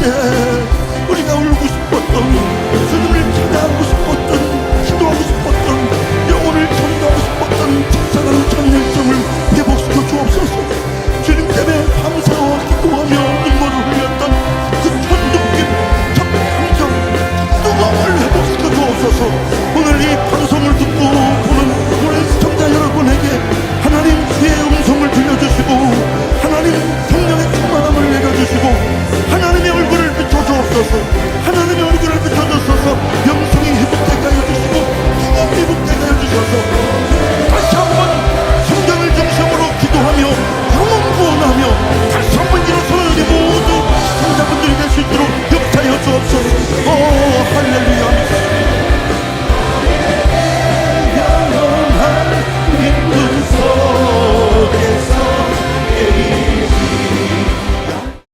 때 우리가 울고 싶었던 주님을 기도하고 싶었던 기도하고 싶었던 영혼을 전도하고 싶었던 불쌍한 천일성을 회복시켜 주옵소서. 주님 때문에 감사와 기도하며 눈물을 흘렸던 그 천둥빛 첫 감정 누가 을 회복시켜 주옵소서. 오늘 이 방송